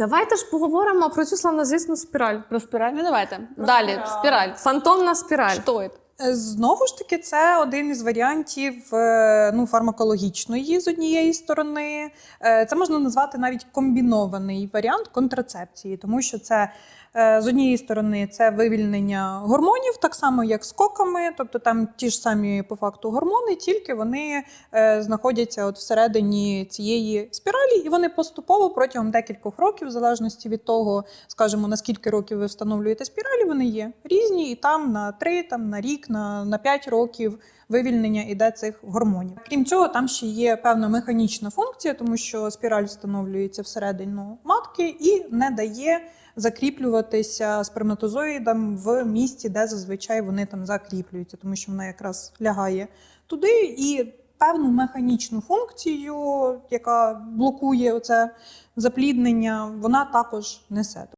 Давайте ж поговоримо про цю славнозвісну спіраль. Про спіраль? Ну давайте. Далі, спіраль. Фантомна спіраль. Що це? Е, Знову ж таки, це один із варіантів е, ну, фармакологічної з однієї сторони. Е, Це можна назвати навіть комбінований варіант контрацепції, тому що це з однієї сторони це вивільнення гормонів, так само як з коками, тобто там ті ж самі по факту гормони, тільки вони знаходяться от всередині цієї спіралі, і вони поступово протягом декількох років, в залежності від того, скажімо, на скільки років ви встановлюєте спіралі, вони є різні, і там на 3, там на рік, на, на 5 років вивільнення іде цих гормонів. Крім цього, там ще є певна механічна функція, тому що спіраль встановлюється всередину матки і не дає закріплюватися сперматозоїдам в місці, де зазвичай вони там закріплюються, тому що вона якраз лягає туди і. Певну механічну функцію, яка блокує оце запліднення, вона також несе.